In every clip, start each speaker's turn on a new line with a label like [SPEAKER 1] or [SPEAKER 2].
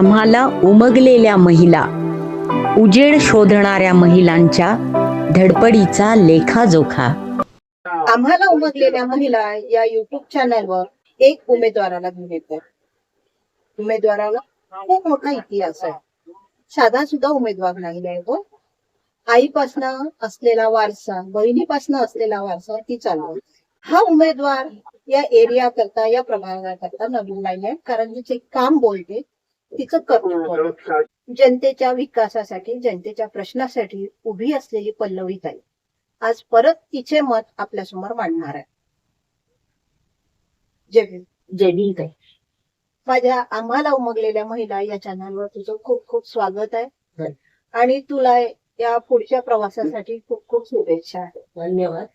[SPEAKER 1] आम्हाला उमगलेल्या महिला उजेड शोधणाऱ्या महिलांच्या धडपडीचा लेखाजोखा.
[SPEAKER 2] आम्हाला उमगलेल्या महिला या युट्यूब चॅनलवर एक उमेदवाराला घेऊन येतो उमेदवाराला खूप मोठा इतिहास आहे. साधा सुद्धा उमेदवार नाही आहे तो. आईपासनं असलेला वारसा बहिणीपासनं असलेला वारसा ती चालवते. हा उमेदवार या एरिया करता या प्रभागाकरता नवीन नाही आहे. कारण जे काम बोलते तिचं कर्तृत्व जनतेच्या विकासासाठी जनतेच्या प्रश्नासाठी उभी असलेली पल्लवी ताई. आज परत तिचे मत आपल्यासमोर मांडणार आहे. जय.
[SPEAKER 3] जय ताई.
[SPEAKER 2] माझ्या आम्हाला उमगलेल्या महिला या चॅनलवर तुझं खूप खूप स्वागत आहे.
[SPEAKER 3] धन्यवाद.
[SPEAKER 2] आणि तुला या पुढच्या प्रवासासाठी खूप खूप शुभेच्छा
[SPEAKER 3] धन्यवाद.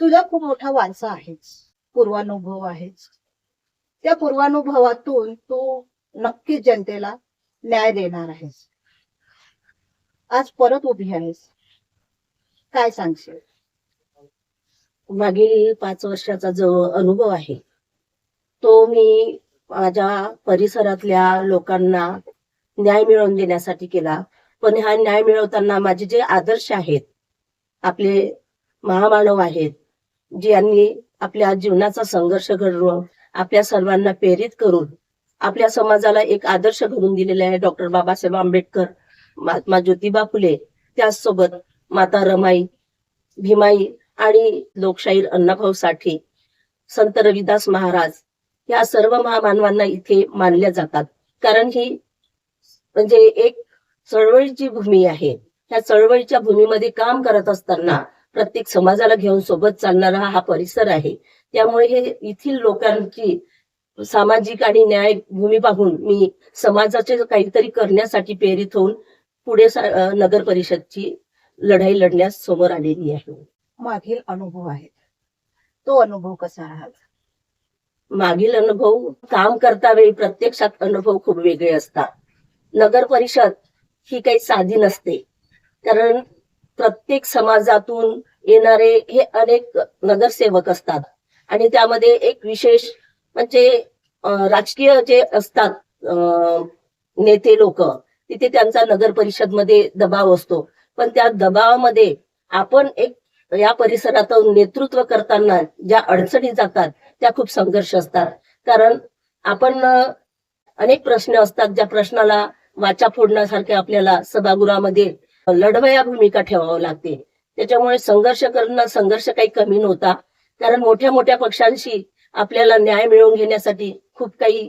[SPEAKER 2] तुझा खूप मोठा वारसा आहेच. पूर्वानुभव आहेच. त्या पूर्वानुभवातून तू नक्कीच जनतेला न्याय देणार आहेस. आज परत उभी आहेस. काय सांगशील?
[SPEAKER 3] मागील पाच वर्षाचा जो अनुभव आहे तो मी माझ्या परिसरातल्या लोकांना न्याय मिळवून देण्यासाठी केला. पण हा न्याय मिळवताना माझे जे आदर्श आहेत आपले महामानव आहेत ज्यांनी आपल्या जीवनाचा संघर्ष घडवून आपल्या सर्वांना प्रेरित करून आपल्या समाजाला एक आदर्श घडून दिलेले आहे डॉक्टर बाबासाहेब आंबेडकर महात्मा ज्योतिबा फुले. त्याचसोबत माता रमाई भीमाई आणि लोकशाहीर अण्णाभाऊ साठे संत रविदास महाराज या सर्व महामानवांना इथे मानल्या जातात. कारण ही म्हणजे एक चळवळीची भूमी आहे. त्या चळवळीच्या भूमीमध्ये काम करत असताना प्रत्येक समाजाला घेऊन सोबत चालणारा हा परिसर आहे. त्यामुळे हे येथील लोकांची सामाजिक आणि न्याय भूमी पाहून मी समाजाचे काहीतरी करण्यासाठी प्रेरित होऊन पुढे नगर परिषदची लढाई लढण्यास समोर आलेली आहे.
[SPEAKER 2] मागील अनुभव आहेत. तो अनुभव कसा राहिला
[SPEAKER 3] मागील अनुभव काम करता वेळी प्रत्यक्षात अनुभव खूप वेगळे असतात. नगर परिषद ही काही साधी नसते. कारण प्रत्येक समाजातून येणारे हे अनेक नगरसेवक असतात. आणि त्यामध्ये एक विशेष म्हणजे राजकीय जे असतात नेते लोक तिथे त्यांचा नगर परिषदमध्ये दबाव असतो. पण त्या दबावामध्ये आपण एक या परिसरातून नेतृत्व करताना ज्या अडचणी जातात त्या खूप संघर्ष असतात. कारण आपण अनेक प्रश्न असतात. ज्या प्रश्नाला वाचा फोडण्यासारखे आपल्याला सभागृहामध्ये लढवया भूमिका ठेवावं लागते. त्याच्यामुळे संघर्ष करणं संघर्ष काही कमी नव्हता. कारण मोठ्या मोठ्या पक्षांशी आपल्याला न्याय मिळवून घेण्यासाठी खूप काही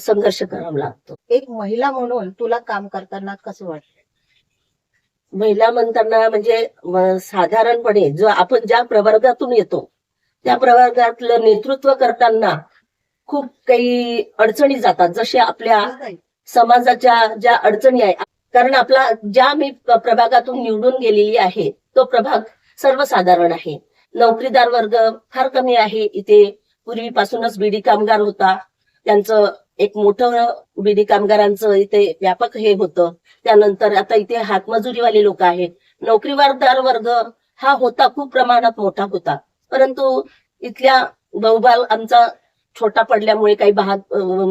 [SPEAKER 3] संघर्ष करावा लागतो.
[SPEAKER 2] एक महिला म्हणून तुला काम करताना कसं वाटतं?
[SPEAKER 3] महिला म्हणताना म्हणजे साधारणपणे जो आपण ज्या प्रवर्गातून येतो त्या प्रवर्गातलं नेतृत्व करताना खूप काही अडचणी जातात. जसे आपल्या समाजाच्या ज्या अडचणी आहे कारण आपला ज्या मी प्रभागातून निवडून गेलेली आहे तो प्रभाग सर्वसाधारण आहे. नोकरीदार वर्ग फार कमी आहे. इथे पूर्वीपासूनच बीडी कामगार होता. त्यांचं एक मोठं बीडी कामगारांचं इथे व्यापक हे होतं. त्यानंतर आता इथे हातमजुरीवाले लोक आहेत. नोकरीदार वर्ग हा होता खूप प्रमाणात मोठा होता. परंतु इथल्या बहुबाल आमचा छोटा पडल्यामुळे काही भाग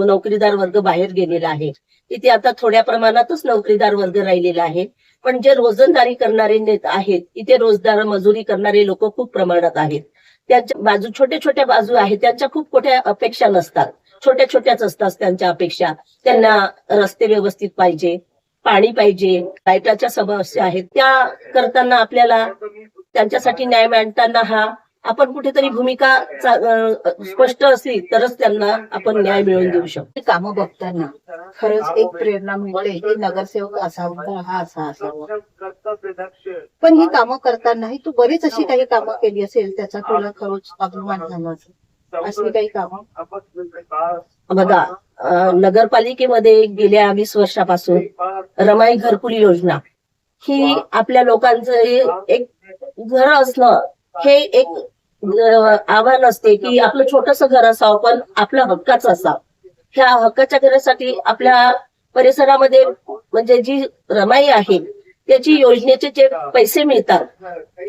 [SPEAKER 3] नोकरीदार वर्ग बाहेर गेलेला आहे. इथे आता थोड्या प्रमाणातच नोकरीदार वर्ग राहिलेला आहे. पण जे रोजंदारी करणारे नेत आहेत इथे रोजगार मजुरी करणारे लोक खूप प्रमाणात आहेत. त्यांच्या बाजू छोट्या छोट्या बाजू आहेत त्यांच्या खूप मोठ्या अपेक्षा नसतात. छोट्या छोट्याच असतात त्यांच्या अपेक्षा. त्यांना रस्ते व्यवस्थित पाहिजे पाणी पाहिजे लाईटाच्या समस्या आहेत. त्या करताना आपल्याला त्यांच्यासाठी न्याय मांडताना हा आपण कुठेतरी भूमिका स्पष्ट असली तरच त्यांना आपण न्याय मिळवून देऊ शकतो.
[SPEAKER 2] कामं बघताना खरंच एक प्रेरणा मिळते की नगरसेवक असावा हा असा असावा. पण ही कामं करतानाही तू बरीच अशी काही कामं केली असेल त्याचा तुला खरंच अभिमान झाला असेल. असली काही कामं?
[SPEAKER 3] बघा नगरपालिकेमध्ये गेल्या वीस वर्षापासून रमाई घरकुल योजना ही आपल्या लोकांचं एक घर असणं हे एक आव्हान असते की आपलं छोटस घर असावं पण आपलं हक्काचं असावं. ह्या हक्काच्या घरासाठी आपल्या परिसरामध्ये म्हणजे जी रमाई आहे त्याची योजनेचे जे पैसे मिळतात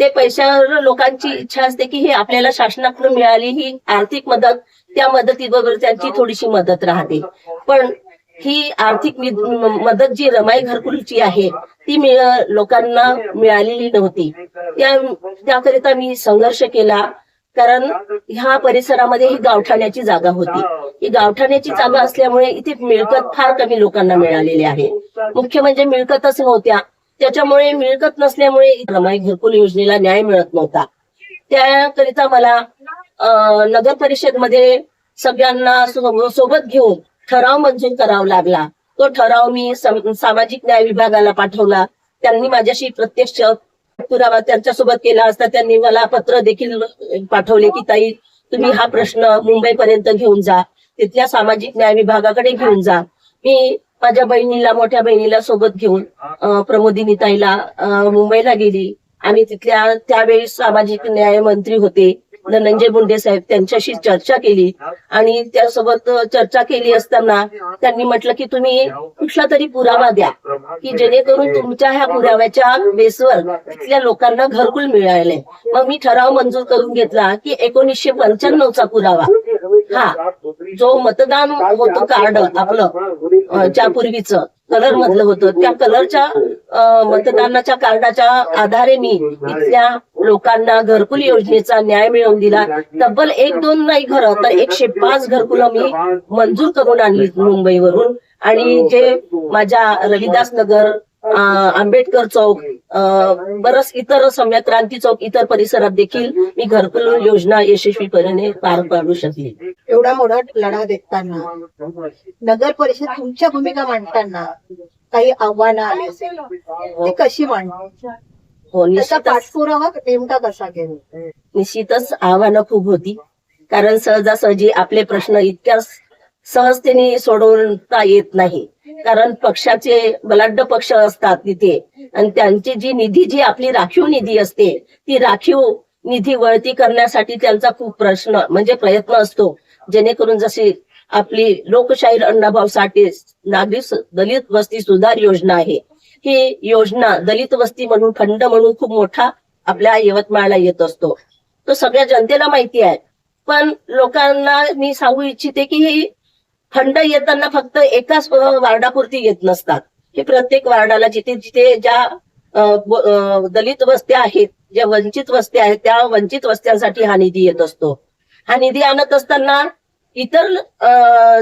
[SPEAKER 3] ते पैशावर लोकांची इच्छा असते की हे आपल्याला शासनाकडून मिळाली ही आर्थिक मदत त्या मदतीबरोबर त्यांची थोडीशी मदत राहते. पण ही आर्थिक मदत जी रमाई घरकुलची आहे ती लोकांना मिळालेली नव्हती. त्या त्याकरिता मी संघर्ष केला कारण ह्या परिसरामध्ये ही गावठाण्याची जागा होती. ही गावठाण्याची जागा असल्यामुळे इथे मिळकत फार कमी लोकांना मिळालेली आहे. मुख्य म्हणजे मिळकतच नव्हत्या. त्याच्यामुळे मिळकत नसल्यामुळे रमाई घरकुल योजनेला न्याय मिळत नव्हता. त्याकरिता मला अं, नगर परिषदमध्ये सगळ्यांना सोबत घेऊन ठराव मंजूर करावा लागला. तो ठराव मी सामाजिक न्याय विभागाला पाठवला. त्यांनी माझ्याशी प्रत्यक्ष पुरावा त्यांच्यासोबत केला असता त्यांनी मला पत्र देखील पाठवले की ताई तुम्ही हा प्रश्न मुंबईपर्यंत घेऊन जा. तिथल्या सामाजिक न्याय विभागाकडे घेऊन जा. मी माझ्या बहिणीला मोठ्या बहिणीला सोबत घेऊन प्रमोदिनी ताईला मुंबईला गेली. आणि तिथल्या त्यावेळी सामाजिक न्याय मंत्री होते. धनंजय मुंडे साहेब त्यांच्याशी चर्चा केली. आणि त्यासोबत चर्चा केली असताना त्यांनी म्हटलं की तुम्ही कुठला तरी पुरावा द्या की जेणेकरून तुमच्या ह्या पुराव्याच्या बेसवर तिथल्या लोकांना घरकुल मिळाले. मग मी ठराव मंजूर करून घेतला की एकोणीसशे पंच्याण्णवचा पुरावा. हा जो मतदान होतं कार्ड आपलं अं, ज्या पूर्वीचं कलर मधलं होतं. त्या कलरच्या मतदानाच्या कार्डाच्या आधारे मी इथल्या लोकांना घरकुल योजनेचा न्याय मिळवून दिला. तब्बल एक दोन नाही घरं तर एकशे पाच घरकुलं मी मंजूर करून आणली मुंबईवरून. आणि जे माझ्या रविदास नगर आंबेडकर चौक अं, बरंच इतर सम्यक क्रांती चौक इतर परिसरात देखील मी घरकुल योजना यशस्वीपणे पार पाडू शकली.
[SPEAKER 2] एवढा मोठा लढा देताना नगर परिषद तुमच्या भूमिका मांडताना काही आव्हानं आली असेल? ती कशी मांडली?
[SPEAKER 3] हो
[SPEAKER 2] पाठपुरावा नेमका कसा केला
[SPEAKER 3] निश्चितच आव्हानं खूप होती. कारण सहजासहजी आपले प्रश्न इतक्या सहजतेने सोडवता येत नाही. कारण पक्षाचे बलाढ्य पक्ष असतात तिथे. आणि त्यांची जी निधी जी आपली राखीव निधी असते ती राखीव निधी वळती करण्यासाठी त्यांचा खूप प्रश्न म्हणजे प्रयत्न असतो. जेणेकरून जशी आपली लोकशाहीर अण्णाभाऊ साठे नागरिक दलित वस्ती सुधार योजना आहे. ही योजना दलित वस्ती म्हणून खंड म्हणून खूप मोठा आपल्या यवतमाळला येत असतो. तो सगळ्या जनतेला माहिती आहे. पण लोकांना मी सांगू इच्छिते की ही खंड येताना फक्त एकाच वार्डापुरती येत नसतात. हे प्रत्येक वार्डाला जिथे जिथे ज्या दलित वस्त्या आहेत ज्या वंचित वस्त्या आहेत त्या वंचित वस्त्यांसाठी हा निधी येत असतो. हा निधी आणत असताना इतर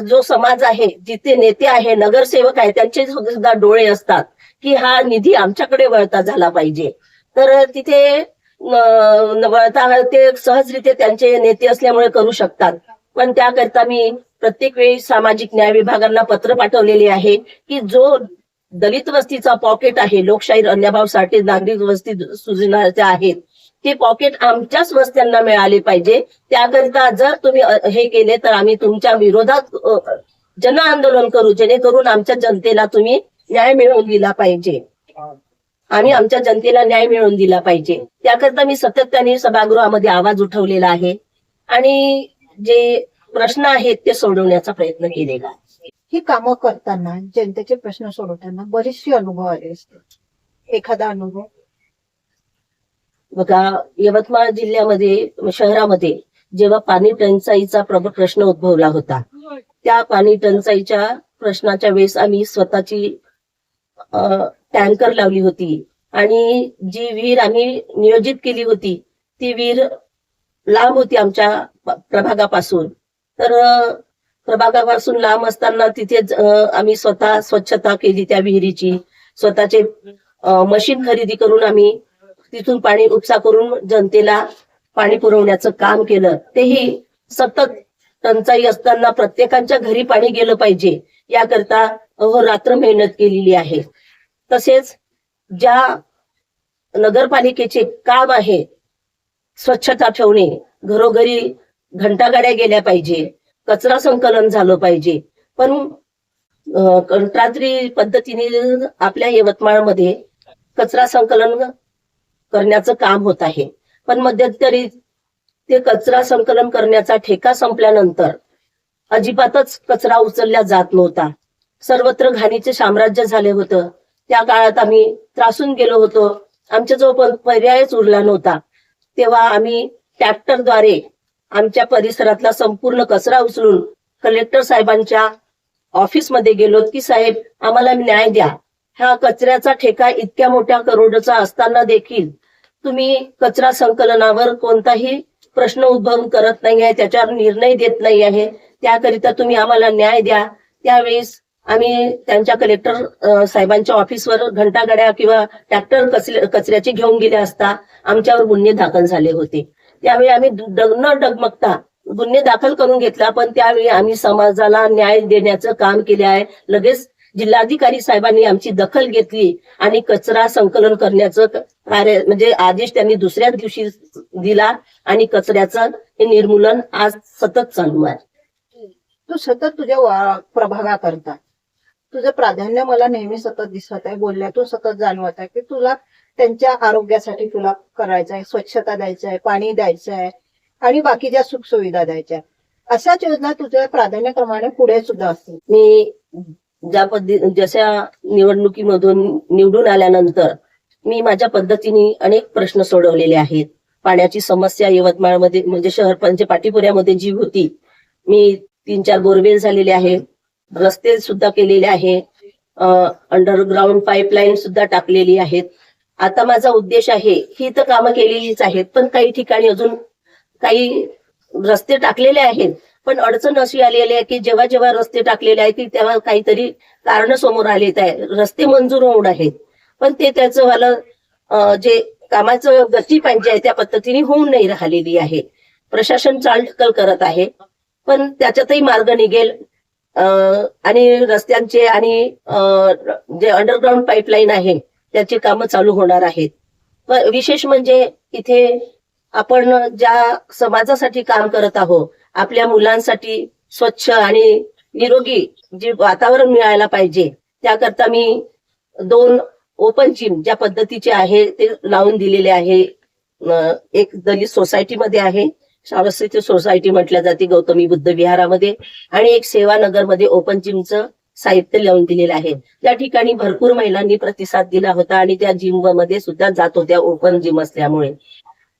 [SPEAKER 3] जो समाज आहे जिथे नेते आहे नगरसेवक आहे त्यांचे सुद्धा डोळे असतात की हा निधी आमच्याकडे वळता झाला पाहिजे. तर तिथे वळता ते सहजरित्या त्यांचे नेते असल्यामुळे करू शकतात. पण त्याकरता मी प्रत्येक वेळी सामाजिक न्याय विभागांना पत्र पाठवलेले आहे की जो दलित वस्तीचा पॉकेट आहे लोकशाहीर अन्यभाव साठे नागरिक वस्ती सुजनाचे आहेत ते पॉकेट आमच्याच वस्त्यांना मिळाले पाहिजे. त्याकरिता जर तुम्ही हे केले तर आम्ही तुमच्या विरोधात जन आंदोलन करू जेणेकरून आमच्या जनतेला तुम्ही न्याय मिळवून दिला पाहिजे. आम्ही आमच्या जनतेला न्याय मिळवून दिला पाहिजे. त्याकरिता मी सातत्याने सभागृहामध्ये आवाज उठवलेला आहे. आणि जे प्रश्न आहेत ते सोडवण्याचा प्रयत्न केलेला
[SPEAKER 2] ही कामं करताना जनतेचे प्रश्न सोडवताना बरेचसे अनुभव आले असते एखादा अनुभव?
[SPEAKER 3] बघा यवतमाळ जिल्ह्यामध्ये शहरामध्ये जेव्हा पाणी टंचाईचा प्रमुख प्रश्न उद्भवला होता त्या पाणी टंचाईच्या प्रश्नाच्या वेळेस आम्ही स्वतःची टँकर लावली होती आणि जी विहीर आम्ही नियोजित केली होती ती विहीर लांब होती आमच्या प्रभागापासून. तर प्रभागापासून लांब असताना तिथे आम्ही स्वतः स्वच्छता केली त्या विहिरीची. स्वतःचे मशीन खरेदी करून आम्ही तिथून पाणी उपसा करून जनतेला पाणी पुरवण्याचं काम केलं. तेही सतत टंचाई असताना प्रत्येकाच्या घरी पाणी गेलं पाहिजे याकरता रात्र मेहनत केलेली आहे. तसेच ज्या नगरपालिकेचे काम आहे स्वच्छता ठेवणे घरोघरी घंटागाड्या गेल्या पाहिजे कचरा संकलन झालं पाहिजे. पण अं, पद्धतीने आपल्या यवतमाळमध्ये कचरा संकलन करण्याचं काम होत आहे. पण मध्यंतरी ते कचरा संकलन करण्याचा ठेका संपल्यानंतर अजिबातच कचरा उचलला जात नव्हता. सर्वत्र घाणीचे साम्राज्य झाले होतं. त्या काळात आम्ही त्रासून गेलो होतो. आमच्या जो पर्यायच उरला नव्हता. तेव्हा आम्ही ट्रॅक्टरद्वारे आमच्या परिसरातला संपूर्ण कचरा उचलून कलेक्टर साहेबांच्या ऑफिसमध्ये गेलो की साहेब आम्हाला न्याय द्या. हा कचऱ्याचा ठेका इतक्या मोठ्या करोडचा असताना देखील तुम्ही कचरा संकलनावर कोणताही प्रश्न उद्भवून करत नाही आहे त्याच्यावर निर्णय देत नाही आहे. त्याकरिता तुम्ही आम्हाला न्याय द्या. त्यावेळेस आम्ही त्यांच्या कलेक्टर साहेबांच्या ऑफिसवर घंटागाड्या किंवा ट्रॅक्टर कचऱ्याचे घेऊन गेले असता आमच्यावर गुन्हे दाखल झाले होते. त्यावेळी आम्ही डग- न डगमगता गुन्हे दाखल करून घेतला पण त्यावेळी आम्ही समाजाला न्याय देण्याचं काम केले आहे. लगेच जिल्हाधिकारी साहेबांनी आमची दखल घेतली आणि कचरा संकलन करण्याचं कार्य म्हणजे आदेश त्यांनी दुसऱ्याच दिवशी दिला आणि कचऱ्याचं हे निर्मूलन आज सतत चालू आहे.
[SPEAKER 2] तू सतत तुझ्या प्रभागा करता तुझं प्राधान्य मला नेहमी सतत दिसत आहे बोलण्यातून सतत जाणवत आहे की तुला त्यांच्या आरोग्यासाठी तुला करायचं आहे स्वच्छता द्यायचं आहे पाणी द्यायचं आहे आणि बाकीच्या सुखसुविधा द्यायच्या. अशाच योजना तुझ्या प्राधान्यक्रमाने पुढे सुद्धा असतील.
[SPEAKER 3] मी ज्या पद्धती जशा निवडणुकीमधून निवडून आल्यानंतर मी माझ्या पद्धतीने अनेक प्रश्न सोडवलेले आहेत. पाण्याची समस्या यवतमाळमध्ये म्हणजे शहर म्हणजे पाटीपुऱ्यामध्ये जी होती मी तीन चार बोरवेल झालेले आहे. रस्ते सुद्धा केलेले आहे. अंडरग्राऊंड पाईपलाईन सुद्धा टाकलेली आहेत. आता माझा उद्देश आहे ही तर कामं केलेलीच आहेत पण काही ठिकाणी अजून काही रस्ते टाकलेले आहेत. पण अडचण अशी आलेली आहे की जेव्हा जेव्हा रस्ते टाकलेले आहेत की तेव्हा काहीतरी कारण समोर आलेत आहे. रस्ते मंजूर होऊन आहेत. पण ते त्याचं मला जे कामाचं गती पाहिजे आहे त्या पद्धतीने होऊन नाही राहिलेली आहे. प्रशासन चालढकल करत आहे पण त्याच्यातही मार्ग निघेल. आणि रस्त्यांचे आणि जे अंडरग्राऊंड पाईपलाईन आहे त्याची कामं चालू होणार आहेत. विशेष म्हणजे इथे आपण ज्या समाजासाठी काम करत आहोत आपल्या मुलांसाठी स्वच्छ आणि निरोगी जे वातावरण मिळायला पाहिजे त्याकरता मी दोन ओपन जिम ज्या पद्धतीचे आहे ते लावून दिलेले आहे. एक दलित सोसायटीमध्ये आहे. सारस्वती सोसायटी म्हटल्या जाते गौतमी बुद्ध विहारामध्ये. आणि एक सेवानगरमध्ये ओपन जिमचं साहित्य लावून दिलेलं आहे. त्या ठिकाणी भरपूर महिलांनी प्रतिसाद दिला होता आणि त्या जिममध्ये सुद्धा जात होत्या ओपन जिम असल्यामुळे.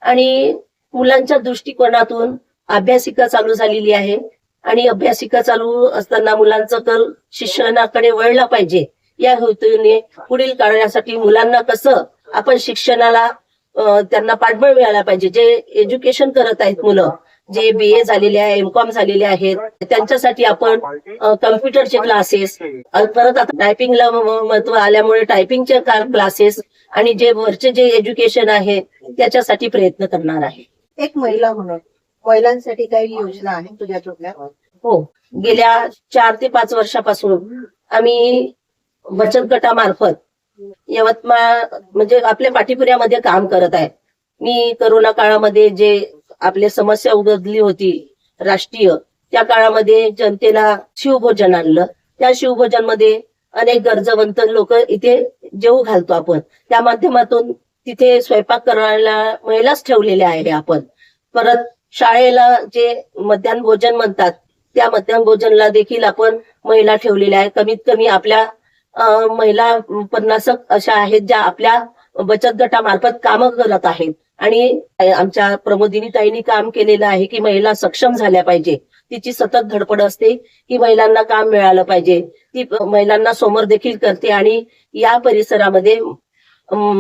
[SPEAKER 3] आणि मुलांच्या दृष्टिकोनातून अभ्यासिका चालू झालेली आहे. आणि अभ्यासिका चालू असताना मुलांचं कल शिक्षणाकडे वळला पाहिजे. या हेतूने पुढील काळासाठी मुलांना कसं आपण शिक्षणाला त्यांना पाठबळ मिळायला पाहिजे. जे एज्युकेशन करत आहेत मुलं जे बी ए झालेले आहे एम कॉम झालेले आहेत त्यांच्यासाठी आपण कम्प्युटरचे क्लासेस परत आता टायपिंगला महत्त्व आल्यामुळे टायपिंगचे क्लासेस आणि जे वरचे जे एज्युकेशन आहे त्याच्यासाठी प्रयत्न करणार आहे.
[SPEAKER 2] एक महिला म्हणून महिलांसाठी काही योजना आहे तुझ्या
[SPEAKER 3] हो. गेल्या चार ते पाच वर्षापासून आम्ही बचत गटामार्फत यवतमाळ म्हणजे आपल्या पाठीपुऱ्यामध्ये काम करत आहे. मी करोना काळामध्ये जे आपल्या समस्या उघडली होती राष्ट्रीय त्या काळामध्ये जनतेला शिवभोजन आणलं. त्या शिवभोजनमध्ये अनेक गरजवंत लोक इथे जेवू घालतो आपण. त्या माध्यमातून तिथे स्वयंपाक करायला महिलाच ठेवलेल्या आहे आपण. परत शाळेला जे मध्यान्ह भोजन म्हणतात त्या मध्यान्ह भोजनला देखील आपण महिला ठेवलेल्या आहेत. कमीत कमी आपल्या महिला पन्नासक अशा आहेत ज्या आपल्या बचत गटामार्फत कामं करत आहेत. आणि आमच्या प्रमोदिनी ताईंनी काम केलेलं आहे की महिला सक्षम झाल्या पाहिजे. तिची सतत धडपड असते की महिलांना काम मिळालं पाहिजे. ती महिलांना समोर देखील करते आणि या परिसरामध्ये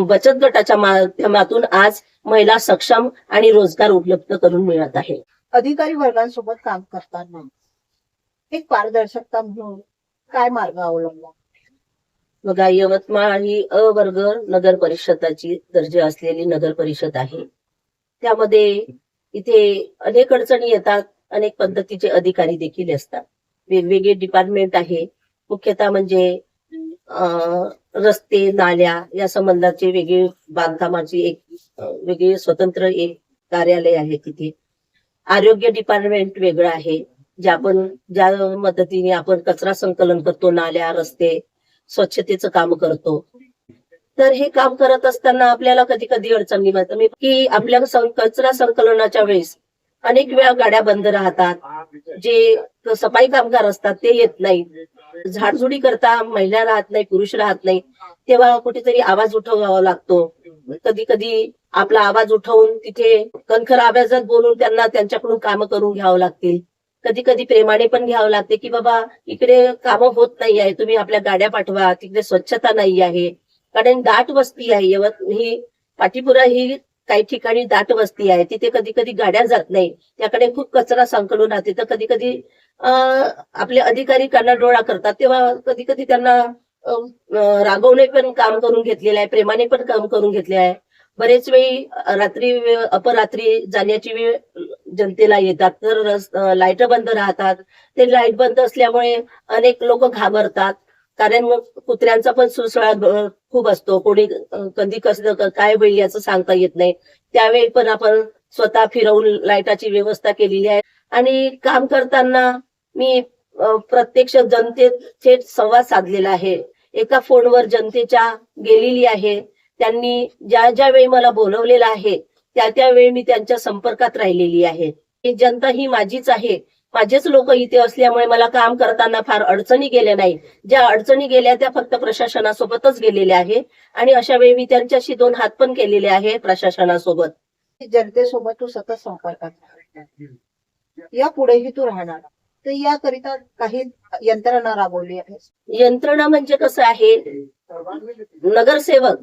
[SPEAKER 3] बचत गटाच्या माध्यमातून आज महिला सक्षम आणि रोजगार उपलब्ध करून मिळत आहे.
[SPEAKER 2] अधिकारी वर्गांसोबत काम करताना एक पारदर्शकता म्हणून काय मार्ग अवलंबला
[SPEAKER 3] बघा यवतमाळ ही अ वर्ग नगर परिषदाची दर्जा असलेली नगर परिषद आहे. त्यामध्ये इथे अनेक अडचणी येतात अनेक पद्धतीचे अधिकारी देखील असतात. वेगवेगळे डिपार्टमेंट आहे. मुख्यतः म्हणजे रस्ते नाल्या या संबंधाचे वेगळे बांधकामाची एक वेगळे स्वतंत्र एक कार्यालय आहे तिथे. आरोग्य डिपार्टमेंट वेगळं आहे. ज्या आपण ज्या मदतीने आपण कचरा संकलन करतो नाल्या रस्ते स्वच्छतेचं काम करतो. तर हे काम करत असताना आपल्याला कधी कधी अडचणी येतात मी- की आपल्या सं- कचरा संकलनाच्या वेळेस अनेक वेळा गाड्या बंद राहतात. जे सफाई कामगार असतात ते येत नाही. झाडझुडी करता महिला राहत नाही पुरुष राहत नाही. तेव्हा कुठेतरी आवाज उठवावा लागतो. कधी कधी आपला आवाज उठवून तिथे कणखर आवाजात बोलून त्यांना त्यांच्याकडून कामं करून घ्यावं लागतील. कधी कधी प्रेमाने पण घ्यावं लागते की बाबा इकडे कामं होत नाही आहे तुम्ही आपल्या गाड्या पाठवा तिकडे स्वच्छता नाही आहे. कारण दाट वस्ती आहे यवत ही पाठीपुरा ही काही ठिकाणी दाट वस्ती आहे. तिथे कधी कधी गाड्या जात नाही. त्याकडे खूप कचरा संकलून राहते. तर कधी कधी आपले अधिकारी डोळा करतात. तेव्हा कधी कधी त्यांना रागवणे पण काम करून घेतलेलं आहे प्रेमाने पण काम करून घेतले आहे. बरेच वेळी रात्री अपरात्री जाण्याची वेळ जनतेला येतात. तर लाइट बंद राहतात. ते लाइट बंद असल्यामुळे अनेक लोक घाबरतात. कारण मग कुत्र्यांचा पण सुळसुळा खूप असतो. कोणी कधी कसं काय होईल याचं सांगता येत नाही. त्यावेळी पण आपण स्वतः फिरवून लाईटाची व्यवस्था केलेली आहे. आणि काम करताना मी प्रत्यक्ष प्रत्यक्ष थेट संवाद साधलेला आहे. एका फोनवर जनतेच्या गेलेली आहे. त्यांनी ज्या ज्या वेळी मला बोलवलेलं आहे त्या त्यावेळी मी त्यांच्या संपर्कात राहिलेली आहे. ही जनता ही माझीच आहे. माझेच लोक इथे असल्यामुळे मला काम करताना फार अडचणी गेल्या नाही ज्या अडचणी गेल्या त्या फक्त प्रशासनासोबतच गेलेल्या आहे आणि अशा वेळी मी त्यांच्याशी दोन हात पण केलेले आहे प्रशासनासोबत.
[SPEAKER 2] जनतेसोबत तू सतत संपर्कात. या पुढेही तू राहणार. तर याकरिता काही यंत्रणा राबवली आहे
[SPEAKER 3] यंत्रणा म्हणजे कसं आहे? नगरसेवक.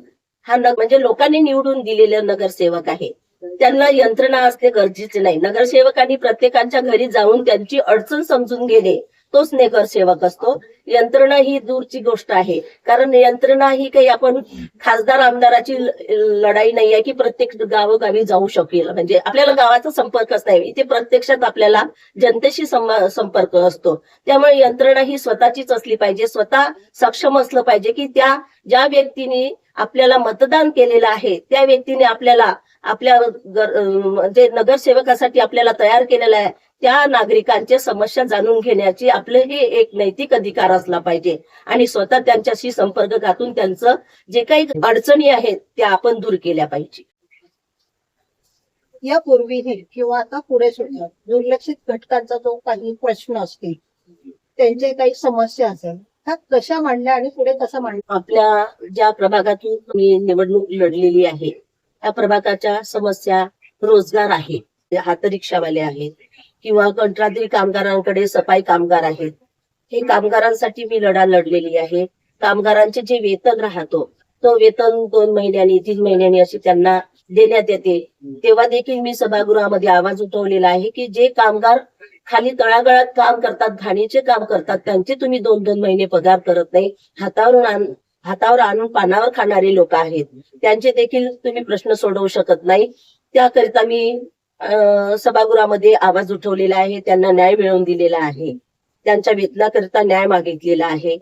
[SPEAKER 3] हा म्हणजे लोकांनी निवडून दिलेले नगरसेवक आहे. त्यांना यंत्रणा असणे गरजेचे नाही. नगरसेवकांनी प्रत्येकाच्या घरी जाऊन त्यांची अडचण समजून घेणे तोच नगरसेवक असतो. यंत्रणा ही दूरची गोष्ट आहे. कारण यंत्रणा ही काही आपण खासदार आमदाराची लढाई नाही आहे की प्रत्येक गावोगावी जाऊ शकेल. म्हणजे आपल्याला गावाचा संपर्कच नाही. इथे प्रत्यक्षात आपल्याला जनतेशी संपर्क असतो. त्यामुळे यंत्रणा ही स्वतःचीच असली पाहिजे. स्वतः सक्षम असलं पाहिजे की त्या ज्या व्यक्तीने आपल्याला मतदान केलेलं आहे त्या व्यक्तीने आपल्याला आपल्या अं, म्हणजे नगरसेवकासाठी आपल्याला तयार केलेलं आहे त्या नागरिकांच्या समस्या जाणून घेण्याची आपले हे एक नैतिक अधिकार असला पाहिजे. आणि स्वतः त्यांच्याशी संपर्क गाठून त्यांचं जे काही अडचणी आहेत त्या आपण दूर केल्या पाहिजे.
[SPEAKER 2] यापूर्वीही किंवा आता पुढे सुद्धा दुर्लक्षित घटकांचा जो काही प्रश्न असतील त्यांचे काही समस्या असेल कशा मांडल्या आणि पुढे कसा मांडल्या?
[SPEAKER 3] आपल्या ज्या प्रभागातून मी निवडणूक लढलेली आहे या प्रभागाच्या समस्या रोजगार आहे. हात रिक्षावाले आहेत किंवा कंत्राटी कामगारांकडे सफाई कामगार आहेत. हे कामगारांसाठी मी लढा लढलेली आहे. कामगारांचे जे वेतन राहतो तो वेतन दोन महिन्यांनी तीन महिन्यांनी अशी त्यांना देण्यात येते. तेव्हा देखील मी सभागृहामध्ये आवाज उठवलेला आहे की जे कामगार खाली तळागळात काम करतात घाणीचे काम करतात त्यांचे तुम्ही दोन दोन महिने पगार करत नाही. हातावरून आण- हातावर आणून पानावर खाणारे लोक आहेत. त्यांचे देखील तुम्ही प्रश्न सोडवू शकत नाही. त्याकरिता मी सभागृहामध्ये आवाज उठवलेला आहे. त्यांना न्याय मिळवून दिलेला आहे. त्यांच्या वेतनाकरिता न्याय मागितलेला आहे.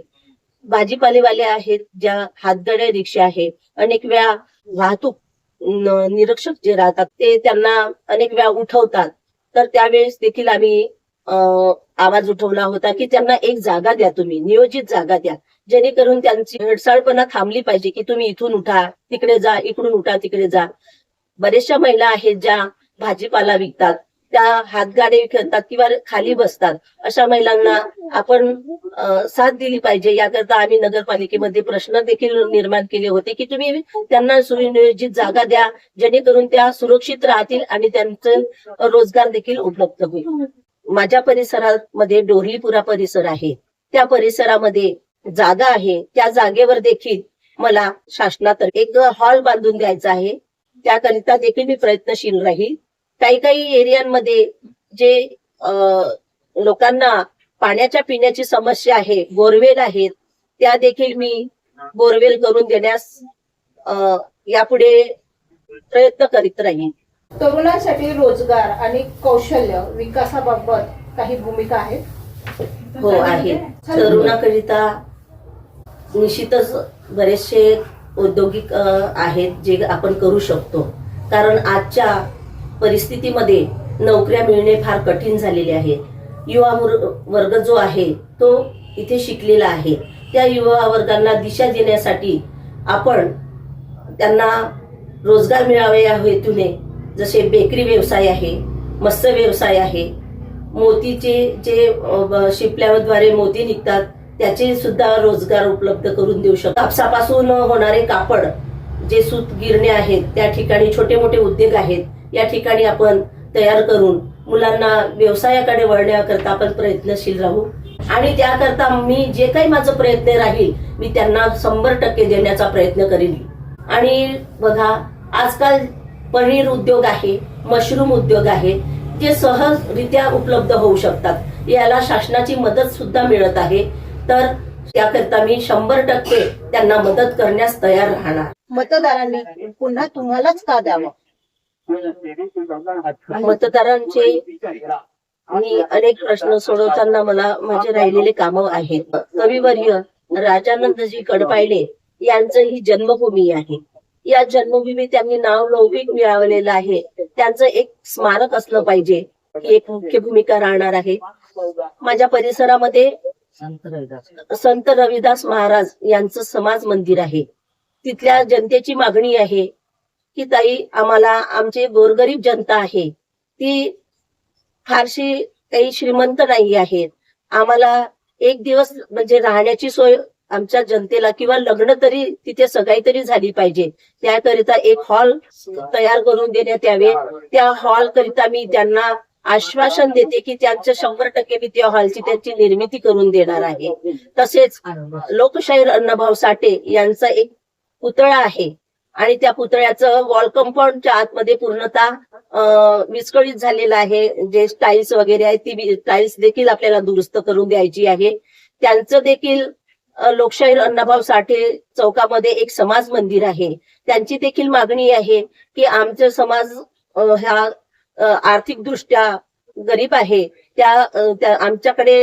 [SPEAKER 3] भाजीपालेवाले आहेत ज्या हातदडे रिक्षा आहे. अनेक वेळा वाहतूक निरीक्षक जे राहतात ते त्यांना अनेक वेळा उठवतात. तर त्यावेळेस देखील आम्ही आवाज उठवला होता की त्यांना एक जागा द्या तुम्ही नियोजित जागा द्या. जेणेकरून त्यांची हेडसाळपणा थांबली पाहिजे की तुम्ही इथून उठा तिकडे जा इकडून उठा तिकडे जा. बऱ्याचशा महिला आहेत ज्या भाजीपाला विकतात त्या हातगाडे विकतात किंवा खाली बसतात. अशा महिलांना आपण साथ दिली पाहिजे. याकरता आम्ही नगरपालिकेमध्ये प्रश्न देखील निर्माण केले होते की तुम्ही त्यांना सुनियोजित जागा द्या जेणेकरून त्या सुरक्षित राहतील आणि त्यांचं रोजगार देखील उपलब्ध होईल. माझ्या परिसरामध्ये डोरलीपुरा परिसर आहे. त्या परिसरामध्ये जागा आहे. त्या जागेवर देखील मला शासनातर्फे एक हॉल बांधून द्यायचा आहे. त्याकरिता देखील मी प्रयत्नशील राहील. काही काही एरियांमध्ये जे लोकांना पाण्याच्या पिण्याची समस्या आहे बोरवेल आहेत त्या देखील मी बोरवेल करून देण्यास यापुढे प्रयत्न करीत राहील
[SPEAKER 2] तरुणांसाठी रोजगार आणि कौशल्य विकासाबाबत काही भूमिका आहेत?
[SPEAKER 3] हो आहे तरुणाकरिता निश्चितच बरेचसे औद्योगिक आहेत जे आपण करू शकतो. कारण आजच्या परिस्थितीमध्ये नोकऱ्या मिळणे फार कठीण झालेले आहे. युवा वर्ग जो आहे तो इथे शिकलेला आहे. त्या युवा वर्गांना दिशा देण्यासाठी आपण त्यांना रोजगार मिळावे या हेतूने जसे बेकरी व्यवसाय आहे मत्स्य व्यवसाय आहे मोतीचे जे शिपल्याद्वारे मोती निघतात त्याचे सुद्धा रोजगार उपलब्ध करून देऊ शकतो. कापसापासून होणारे कापड जे सूत गिरणे आहेत त्या ठिकाणी छोटे मोठे उद्योग आहेत या ठिकाणी आपण तयार करून मुलांना व्यवसायाकडे वळण्याकरता आपण प्रयत्नशील राहू. आणि त्याकरता मी जे काही माझं प्रयत्न राहील मी त्यांना शंभर टक्के देण्याचा प्रयत्न करेन. आणि बघा आजकाल पनीर उद्योग आहे मशरूम उद्योग आहे जे सहजरित्या उपलब्ध होऊ शकतात. याला शासनाची मदत सुद्धा मिळत आहे. तर त्याकरता मी शंभर टक्के त्यांना मदत करण्यास तयार राहणार.
[SPEAKER 2] मतदारांनी पुन्हा तुम्हालाच का द्यावं?
[SPEAKER 3] मतदारांचे मी अनेक प्रश्न सोडवताना मला माझे राहिलेले कामं आहेत. कविवर्य राजानंदजी कडपायले यांचं ही जन्मभूमी आहे. या जन्मभूमी त्यांनी नाव लौकिक मिळवलेलं आहे. त्यांचं एक स्मारक असलं पाहिजे. ही एक मुख्य भूमिका राहणार आहे. माझ्या परिसरामध्ये संत रविदास महाराज यांचं समाज मंदिर आहे. तिथल्या जनतेची मागणी आहे की ताई आम्हाला आमचे गोरगरीब जनता आहे. ती फारशी काही श्रीमंत नाही आहेत. आम्हाला एक दिवस म्हणजे राहण्याची सोय आमच्या जनतेला किंवा लग्न तरी तिथे सगाई तरी झाली पाहिजे. त्याकरिता एक हॉल तयार करून देण्यात यावे. त्या हॉल करिता मी त्यांना आश्वासन देते की त्यांच्या शंभर टक्के मी त्या हॉलची त्यांची निर्मिती करून देणार आहे. तसेच लोकशाहीर अण्णाभाऊ साठे यांचा एक पुतळा आहे. आणि त्या पुतळ्याचं वॉल कंपाऊंडच्या आतमध्ये पूर्णतः विस्कळीत झालेलं आहे. जे टाईल्स वगैरे आहे ती टाईल्स देखील आपल्याला दुरुस्त करून द्यायची आहे. त्यांचं देखील लोकशाहीर अण्णाभाऊ साठे चौकामध्ये एक समाज मंदिर आहे. त्यांची देखील मागणी आहे की आमचे समाज ह्या आर्थिकदृष्ट्या गरीब आहे. त्या आमच्याकडे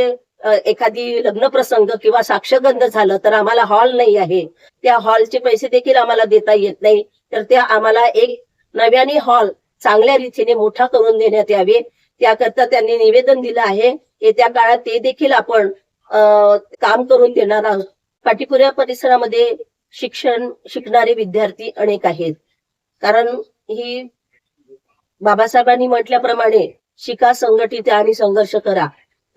[SPEAKER 3] एखादी लग्न प्रसंग किंवा साक्षगंध झालं तर आम्हाला हॉल नाही आहे. त्या हॉलचे पैसे देखील आम्हाला देता येत नाही. तर त्या आम्हाला एक नव्याने हॉल चांगल्या रीतीने मोठा करून देण्यात यावे. त्याकरता त्यांनी निवेदन दिलं आहे. येत्या काळात ते देखील आपण काम करून देणार आहोत. पाटीपुऱ्या परिसरामध्ये शिक्षण शिकणारे विद्यार्थी अनेक आहेत. कारण ही बाबासाहेबांनी म्हटल्याप्रमाणे शिका संघटित आणि संघर्ष करा.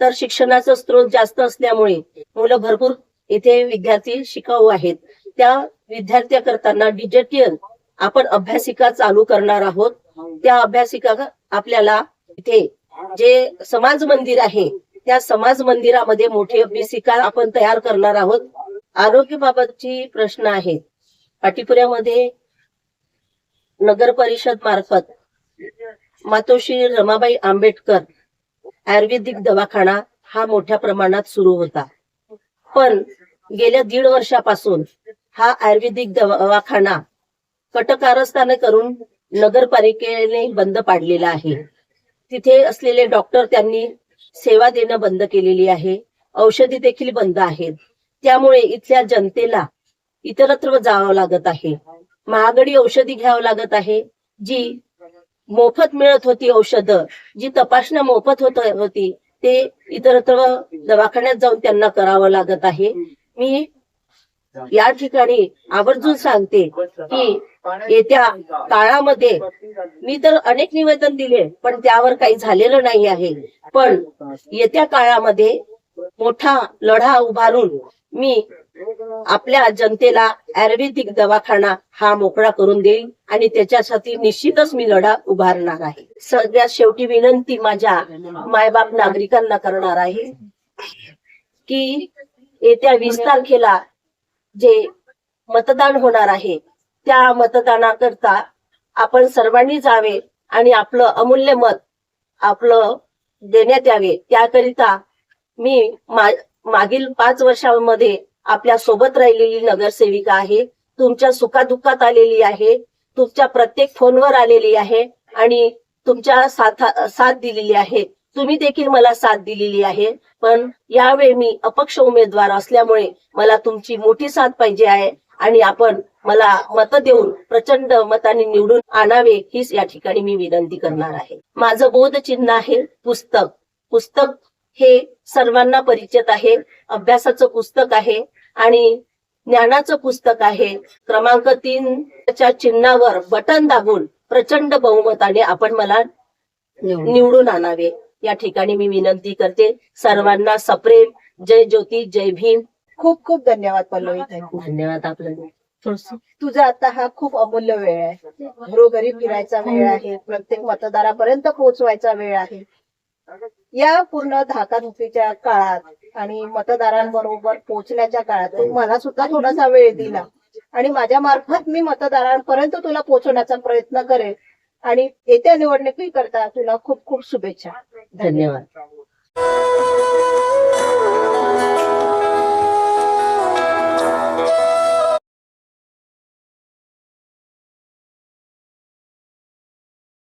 [SPEAKER 3] तर शिक्षणाचा स्रोत जास्त असल्यामुळे मुलं भरपूर इथे विद्यार्थी शिकाऊ आहेत. त्या विद्यार्थ्या करताना डिजिटल आपण अभ्यासिका चालू करणार आहोत. त्या अभ्यासिका आपल्याला इथे जे समाज मंदिर आहे त्या समाज मंदिरामध्ये मोठी अभ्यासिका आपण तयार करणार आहोत. आरोग्याबाबतची प्रश्न आहेत. पाटीपुऱ्यामध्ये नगर परिषद मार्फत मातोश्री रमाबाई आंबेडकर आयुर्वेदिक दवाखाना हा मोठ्या प्रमाणात सुरू होता. पण गेल्या दीड वर्षापासून हा आयुर्वेदिक दवाखाना कटकारस्थाने करून नगरपालिकेने बंद पाडलेला आहे. तिथे असलेले डॉक्टर त्यांनी सेवा देणं बंद केलेली आहे. औषधी देखील बंद आहेत. त्यामुळे इथल्या जनतेला इतरत्र जावं लागत आहे. महागडी औषधी घ्यावं लागत आहे. जी मोफत मिळत होती औषधं जी तपासण्या मोफत होत होती ते इतरत्र दवाखान्यात जाऊन त्यांना करावं लागत आहे. मी या ठिकाणी आवर्जून सांगते की येत्या काळामध्ये मी तर अनेक निवेदन दिले पण त्यावर काही झालेलं नाही आहे. पण येत्या काळामध्ये मोठा लढा उभारून मी आपल्या जनतेला आयुर्वेदिक दवाखाना हा मोकळा करून देईल आणि त्याच्यासाठी निश्चितच मी लढा उभारणार आहे. सगळ्यात शेवटी विनंती माझ्या मायबाप नागरिकांना करणार आहे की येत्या वीस तारखेला जे मतदान होणार आहे त्या मतदानाकरता आपण सर्वांनी जावे आणि आपलं अमूल्य मत आपलं देण्यात यावे. त्याकरिता मी मा- मागील पाच वर्षांमध्ये आपल्यासोबत राहिलेली नगरसेविका आहे तुमच्या सुखादुःखात आलेली आहे तुमच्या प्रत्येक फोनवर आलेली आहे आणि तुमच्या साथ साथ दिलेली आहे. तुम्ही देखील मला साथ दिलेली आहे. पण यावेळी मी अपक्ष उमेदवार असल्यामुळे मला तुमची मोठी साथ पाहिजे आहे आणि आपण मला मत देऊन प्रचंड मताने निवडून आणावे हीच या ठिकाणी मी विनंती करणार आहे. माझं बोध चिन्ह आहे पुस्तक. पुस्तक हे सर्वांना परिचित आहे अभ्यासाचं पुस्तक आहे आणि ज्ञानाचं पुस्तक आहे. क्रमांक तीन च्या चिन्हावर बटन दाबून प्रचंड बहुमताने आपण मला निवडून आणावे. या ठिकाणी मी विनंती करते सर्वांना सप्रेम. जय ज्योती जय भीम.
[SPEAKER 2] खूप खूप धन्यवाद पल्लवी.
[SPEAKER 3] धन्यवाद आपलं थोडस.
[SPEAKER 2] तुझा आता हा खूप अमूल्य वेळ आहे. घरोघरी फिरायचा वेळ आहे. प्रत्येक मतदारापर्यंत पोहोचवायचा वेळ आहे. या पूर्ण धाकाधुकीच्या काळात आणि मतदारांबरोबर पोहोचण्याच्या काळात मला सुद्धा थोडासा वेळ दिला. आणि माझ्या मार्फत मी मतदारांपर्यंत तुला पोहोचवण्याचा प्रयत्न करेल आणि येत्या निवडणुकीकरता तुला खूप खूप शुभेच्छा.
[SPEAKER 3] धन्यवाद.